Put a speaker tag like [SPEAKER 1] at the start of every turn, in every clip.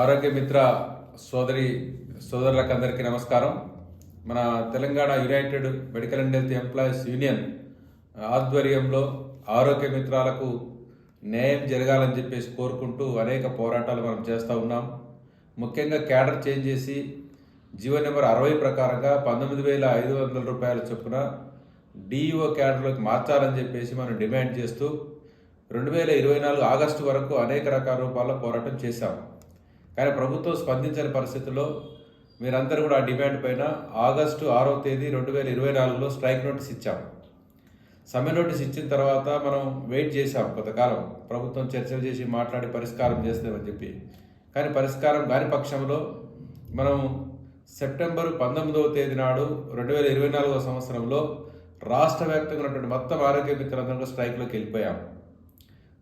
[SPEAKER 1] ఆరోగ్య మిత్ర సోదరి సోదరులకు అందరికీ నమస్కారం. మన Telangana united medical and health employees union ఆధ్వర్యంలో ఆరోగ్య మిత్రాలకు న్యాయం జరగాలని చెప్పేసి కోరుకుంటూ అనేక పోరాటాలు మనం చేస్తూ ఉన్నాం. ముఖ్యంగా క్యాడర్ చేంజ్ చేసి జీవో నెంబర్ అరవై ప్రకారంగా పంతొమ్మిది వేల ఐదు వందల రూపాయల చొప్పున డిఈఓ క్యాడర్లోకి మార్చాలని చెప్పేసి మనం డిమాండ్ చేస్తూ రెండు వేల ఇరవై నాలుగు ఆగస్టు వరకు అనేక రకాల రూపాల్లో పోరాటం చేశాం. కానీ ప్రభుత్వం స్పందించని పరిస్థితుల్లో మీరందరూ కూడా ఆ డిమాండ్ పైన ఆగస్టు ఆరో తేదీ రెండు వేల ఇరవై నాలుగులో స్ట్రైక్ నోటీస్ ఇచ్చాం. సమ్మె నోటీస్ ఇచ్చిన తర్వాత మనం వెయిట్ చేశాం కొంతకాలం. ప్రభుత్వం చర్చలు చేసి మాట్లాడి పరిష్కారం చేస్తామని చెప్పి. కానీ పరిష్కారం కాని పక్షంలో మనం సెప్టెంబర్ పంతొమ్మిదవ తేదీ నాడు రెండు వేల ఇరవై నాలుగవ సంవత్సరంలో రాష్ట్ర వ్యాప్తంగా ఉన్నటువంటి మొత్తం ఆరోగ్య మిత్రులందరూ స్ట్రైక్లోకి వెళ్ళిపోయాం.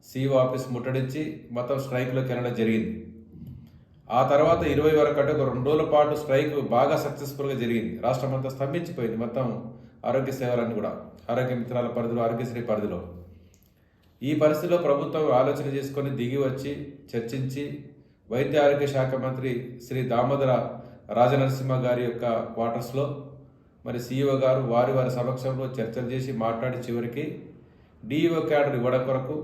[SPEAKER 1] సీఓ ఆఫీస్ ముట్టడించి మొత్తం స్ట్రైక్లోకి వెళ్ళడం జరిగింది. ఆ తర్వాత ఇరవై వరకు అంటే ఒక రెండు రోజుల పాటు స్ట్రైక్ బాగా సక్సెస్ఫుల్గా జరిగింది. రాష్ట్రం అంతా స్తంభించిపోయింది మొత్తం ఆరోగ్య సేవలన్నీ కూడా ఆరోగ్య మిత్రాల పరిధిలో ఆరోగ్యశ్రీ పరిధిలో. ఈ పరిస్థితిలో ప్రభుత్వం ఆలోచన చేసుకొని దిగి వచ్చి చర్చించి వైద్య ఆరోగ్య శాఖ మంత్రి శ్రీ దామోదర రాజనరసింహ గారి యొక్క క్వార్టర్స్లో మరి సీఈఓ గారు వారి వారి సమక్షంలో చర్చలు చేసి మాట్లాడి చివరికి డిఈఓ క్యాడర్ ఇవ్వడం కొరకు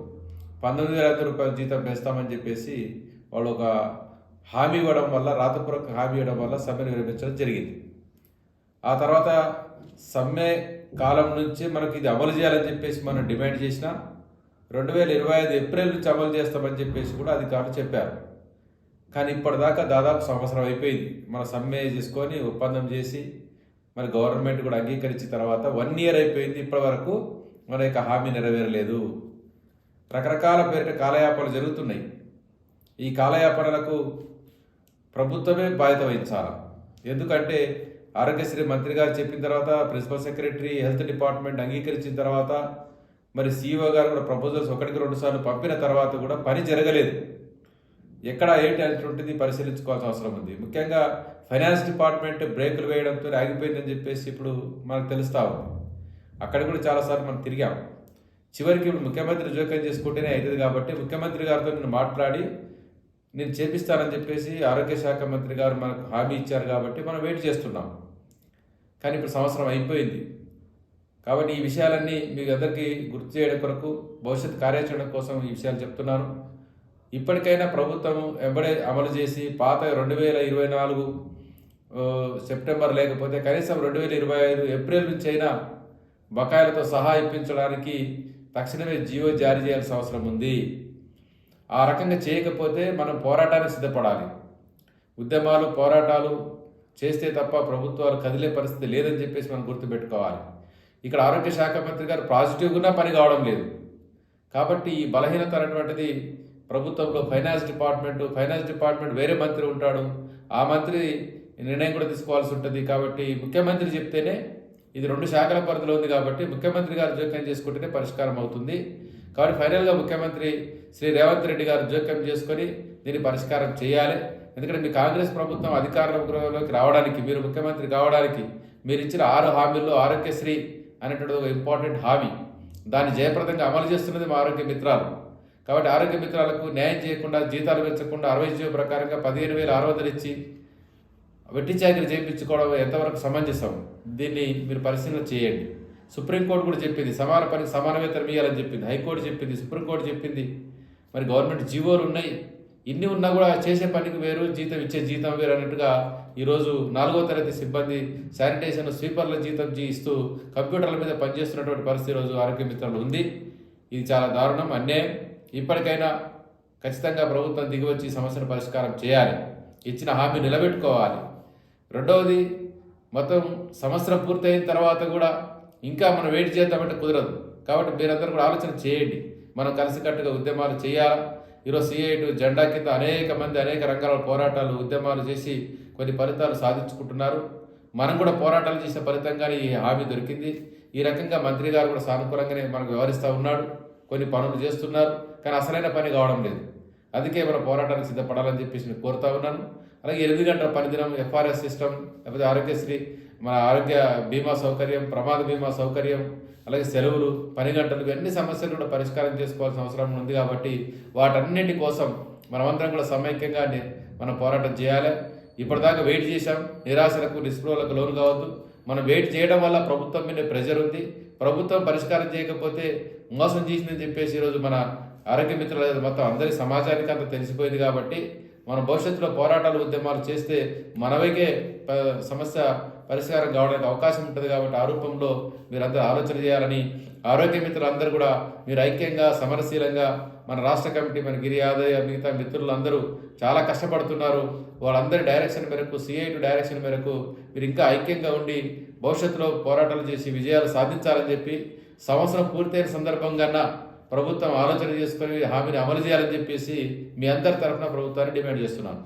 [SPEAKER 1] పంతొమ్మిది వేల ఐదు రూపాయల జీతం వేస్తామని చెప్పేసి వాళ్ళు ఒక హామీ ఇవ్వడం వల్ల రాతపూర్వక హామీ ఇవ్వడం వల్ల సమ్మెను విరమించడం జరిగింది. ఆ తర్వాత సమ్మె కాలం నుంచి మనకి ఇది అమలు చేయాలని చెప్పేసి మనం డిమాండ్ చేసిన రెండు వేల ఇరవై ఐదు ఏప్రిల్ నుంచి అమలు చేస్తామని చెప్పేసి కూడా అధికారులు చెప్పారు. కానీ ఇప్పటిదాకా దాదాపు సంవత్సరం అయిపోయింది. మన సమ్మె చేసుకొని ఒప్పందం చేసి మరి గవర్నమెంట్ కూడా అంగీకరించిన తర్వాత వన్ ఇయర్ అయిపోయింది ఇప్పటి వరకు మన యొక్క హామీ నెరవేరలేదు. రకరకాల పేరిట కాలయాపనలు జరుగుతున్నాయి. ఈ కాలయాపనలకు ప్రభుత్వమే బాధ్యత వహించాలి? ఎందుకంటే ఆరోగ్యశ్రీ మంత్రి గారు చెప్పిన తర్వాత ప్రిన్సిపల్ సెక్రటరీ హెల్త్ డిపార్ట్మెంట్ అంగీకరించిన తర్వాత మరి సీఈఓ గారు కూడా ప్రపోజల్స్ ఒకటికి రెండు సార్లు పంపిన తర్వాత కూడా పని జరగలేదు. ఎక్కడ ఏంటి అనేటువంటిది పరిశీలించుకోవాల్సిన అవసరం ఉంది. ముఖ్యంగా ఫైనాన్స్ డిపార్ట్మెంట్ బ్రేకులు వేయడంతో ఆగిపోయిందని చెప్పేసి ఇప్పుడు మనకు తెలుస్తా ఉంది. అక్కడ కూడా చాలాసార్లు మనం తిరిగాం. చివరికి ఇప్పుడు ముఖ్యమంత్రి జోక్యం చేసుకుంటేనే అవుతుంది కాబట్టి ముఖ్యమంత్రి గారితో నేను మాట్లాడి నేను చేపిస్తానని చెప్పేసి ఆరోగ్య శాఖ మంత్రి గారు మనకు హామీ ఇచ్చారు కాబట్టి మనం వెయిట్ చేస్తున్నాం. కానీ ఇప్పుడు సంవత్సరం అయిపోయింది. కాబట్టి ఈ విషయాలన్నీ మీకు అందరికీ గుర్తు చేయడం కొరకు భవిష్యత్ కార్యాచరణ కోసం ఈ విషయాలు చెప్తున్నాను. ఇప్పటికైనా ప్రభుత్వం వెంబడే అమలు చేసి పాత రెండు వేల ఇరవై నాలుగు సెప్టెంబర్ లేకపోతే కనీసం రెండు వేల ఇరవై ఐదు ఏప్రిల్ నుంచి అయినా బకాయిలతో సహా ఇప్పించడానికి తక్షణమే జీవో జారీ చేయాల్సిన అవసరం ఉంది. ఆ రకంగా చేయకపోతే మనం పోరాటానికి సిద్ధపడాలి. ఉద్యమాలు పోరాటాలు చేస్తే తప్ప ప్రభుత్వాలు కదిలే పరిస్థితి లేదని చెప్పేసి మనం గుర్తుపెట్టుకోవాలి. ఇక్కడ ఆరోగ్య శాఖ మంత్రి గారు పాజిటివ్గా పని కావడం లేదు. కాబట్టి ఈ బలహీనత అనేటువంటిది ప్రభుత్వంలో ఫైనాన్స్ డిపార్ట్మెంట్ ఫైనాన్స్ డిపార్ట్మెంట్ వేరే మంత్రి ఉంటాడు. ఆ మంత్రి నిర్ణయం కూడా తీసుకోవాల్సి ఉంటుంది. కాబట్టి ముఖ్యమంత్రి చెప్తేనే ఇది రెండు శాఖల పరిధిలో ఉంది కాబట్టి ముఖ్యమంత్రి గారు జోక్యం చేసుకుంటేనే పరిష్కారం అవుతుంది. కాబట్టి ఫైనల్గా ముఖ్యమంత్రి శ్రీ రేవంత్ రెడ్డి గారు జోక్యం చేసుకొని దీన్ని పరిష్కారం చేయాలి. ఎందుకంటే మీ కాంగ్రెస్ ప్రభుత్వం అధికారంలోకి రావడానికి మీరు ముఖ్యమంత్రి కావడానికి మీరు ఇచ్చిన ఆరు హామీల్లో ఆరోగ్యశ్రీ అనేటువంటి ఒక ఇంపార్టెంట్ హామీ. దాన్ని జయప్రదంగా అమలు చేస్తున్నది మా ఆరోగ్య మిత్రాలు. కాబట్టి ఆరోగ్య మిత్రాలకు న్యాయం చేయకుండా జీతాలు పెంచకుండా అరవై జీవో ప్రకారంగా పదిహేను వేల ఆరు వందలు ఇచ్చి వెట్టి చాకరీ చేయించుకోవడం ఎంతవరకు సమంజసం? దీన్ని మీరు పరిశీలన చేయండి. సుప్రీంకోర్టు కూడా చెప్పింది సమాన పనికి సమాన వేతనం ఇవ్వాలని చెప్పింది. హైకోర్టు చెప్పింది సుప్రీంకోర్టు చెప్పింది. మరి గవర్నమెంట్ జీవోలు ఉన్నాయి. ఇన్ని ఉన్నా కూడా చేసే పనికి వేరు జీతం ఇచ్చే జీతం వేరు అన్నట్టుగా ఈరోజు నాలుగో తరగతి సిబ్బంది శానిటేషన్ స్వీపర్ల జీతం జీ ఇస్తూ కంప్యూటర్ల మీద పనిచేస్తున్నటువంటి పరిస్థితి ఈరోజు ఆరోగ్య మిత్రులు ఉంది. ఇది చాలా దారుణం అన్యాయం. ఇప్పటికైనా ఖచ్చితంగా ప్రభుత్వం దిగివచ్చి సమస్యను పరిష్కారం చేయాలి. ఇచ్చిన హామీ నిలబెట్టుకోవాలి. రెండవది మొత్తం సంవత్సరం పూర్తయిన తర్వాత కూడా ఇంకా మనం వెయిట్ చేద్దామంటే కుదరదు. కాబట్టి మీరందరూ కూడా ఆలోచన చేయండి. మనం కలిసికట్టుగా ఉద్యమాలు చేయాలా? ఈరోజు సిఐటు జెండా కింద అనేక మంది అనేక రంగాల పోరాటాలు ఉద్యమాలు చేసి కొన్ని ఫలితాలు సాధించుకుంటున్నారు. మనం కూడా పోరాటాలు చేసిన ఫలితంగానే ఈ హామీ దొరికింది. ఈ రకంగా మంత్రి గారు కూడా సానుకూలంగానే మనకు వ్యవహరిస్తూ ఉన్నాడు. కొన్ని పనులు చేస్తున్నారు. కానీ అసలైన పని కావడం లేదు. అందుకే మన పోరాటానికి సిద్ధపడాలని చెప్పేసి నేను కోరుతా ఉన్నాను. అలాగే ఎనిమిది గంటల పనిదినం ఎఫ్ఆర్ఎస్ సిస్టమ్ లేకపోతే ఆరోగ్యశ్రీ మన ఆరోగ్య బీమా సౌకర్యం ప్రమాద బీమా సౌకర్యం అలాగే సెలవులు పని గంటలు ఇవన్నీ సమస్యలు కూడా పరిష్కారం చేసుకోవాల్సిన అవసరం ఉంది కాబట్టి వాటన్నిటి కోసం మనమందరం కూడా సమైక్యంగా మనం పోరాటం చేయాలి. ఇప్పటిదాకా వెయిట్ చేశాం. నిరాశలకు నిస్పృహలకు లోను కావద్దు. మనం వెయిట్ చేయడం వల్ల ప్రభుత్వం మీద ప్రెజర్ ఉంది. ప్రభుత్వం పరిష్కారం చేయకపోతే మోసం చేసిందని చెప్పేసి ఈరోజు మన ఆరోగ్య మిత్రుల మొత్తం అందరి సమాజానికి అంత తెలిసిపోయింది కాబట్టి మన భవిష్యత్తులో పోరాటాలు ఉద్యమాలు చేస్తే మనవైకే ప- సమస్య పరిష్కారం కావడానికి అవకాశం ఉంటుంది కాబట్టి ఆ రూపంలో మీరందరూ ఆలోచన చేయాలని ఆరోగ్య మిత్రులందరూ కూడా మీరు ఐక్యంగా సమరశీలంగా మన రాష్ట్ర కమిటీ మన గిరి ఆదాయ మిగతా మిత్రులందరూ చాలా కష్టపడుతున్నారు. వాళ్ళందరి డైరెక్షన్ మేరకు సిఐటి డైరెక్షన్ మేరకు మీరు ఇంకా ఐక్యంగా ఉండి భవిష్యత్తులో పోరాటాలు చేసి విజయాలు సాధించాలని చెప్పి సంవత్సరం పూర్తయిన సందర్భంగా ప్రభుత్వం ఆలోచన చేసుకొని హామీని అమలు చేయాలని చెప్పేసి మీ అందరి తరఫున ప్రభుత్వాన్ని డిమాండ్ చేస్తున్నాను.